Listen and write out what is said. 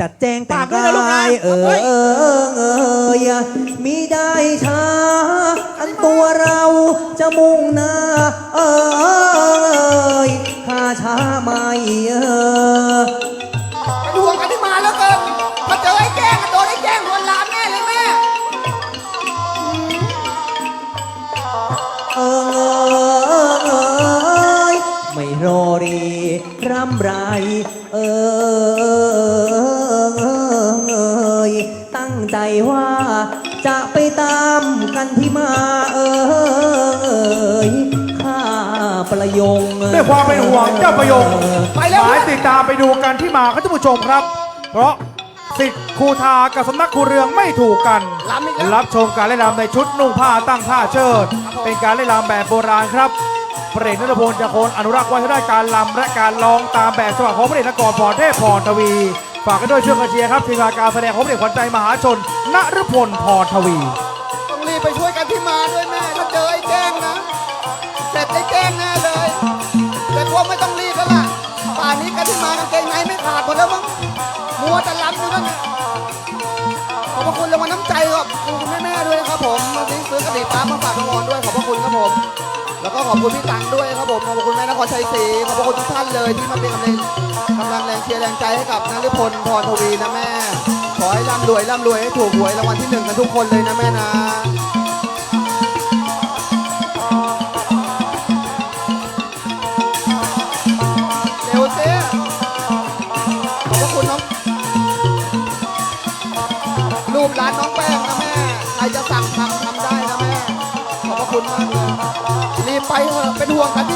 จัดแจงแต่งฝากด้วยนะลูกนะกายเออเฮ้ยเออเอยมีได้ช้า อันตัวเราจะมุ่งหน้าเออข้าช้าไม่เออเป็นห่วงกันที่มาแล้วเกินถ้าเจอไอ้แจ้งอะโดนไอ้แจ้งลวนลามแน่เลยแม่เออ รอรีรำไรเออตั้งใจว่าจะไปตามกันที่มาเออข้าประยงด้วยความเป็นห่วงเจ้าประยงไปแล้วหมายติดตามไปดูกันที่มาครับท่านผู้ชมครับ เพราะสิทธิ์ครูทากับสำนักครูเรืองไม่ถูกกันลำอีกแล้วรับชมการเล่นรำในชุดนุ่งผ้าตั้งท่าเชิด เป็นการเล่นรำแบบโบราณครับ พระเอกนรพลจะโคนอนุรักษ์ไว้ให้ได้การรำและการร้องตามแบบฉบับของพระเอกนกรพรเทพพรทวี ฝากกันด้วยเช่วยกันเชียร์ครับทีมงานการแสดงของพระเอกขวัญใจมหาชนนฤพลพรทวี ต้องรีบไปช่วยกันที่มาด้วยแม่ถ้าเจอไอ้แจ้งนะเสร็จไอ้แจ้งแน่เลย แต่กลัวไม่ต้องรีบแล้วล่ะป่านนี้กันที่มากางเกงในไม่ขาดหมดแล้วมั้งมัวแต่ลำอยู่นั่นนะขอบพระคุณรางวัลน้ำใจขอบคุณแม่ๆด้วยนะครับผมมาซื้อซื้อกระดิ่งฟ้ามาฝากน้องออนด้วยขอบพระคุณครับผม แล้วก็ขอบคุณพี่ตังด้วยครับผมขอบคุณแม่นครชัยศรีขอบคุณทุกท่านเลยที่มาเป็นกำลังกำลังแรงเชียร์แรงใจให้กับนฤพลพรทวีนะแม่ ขอให้ร่ำรวยร่ำรวยให้ถูกหวยรางวัลที่หนึ่งกันทุกคนเลยนะแม่นะเดวเซขอบคุณน้องรูปร้านน้องแป้งนะแม่ ใครจะสั่งทำทำได้นะแม่ ขอบพระคุณมากเลย เถอะเป็นห่วงกันที่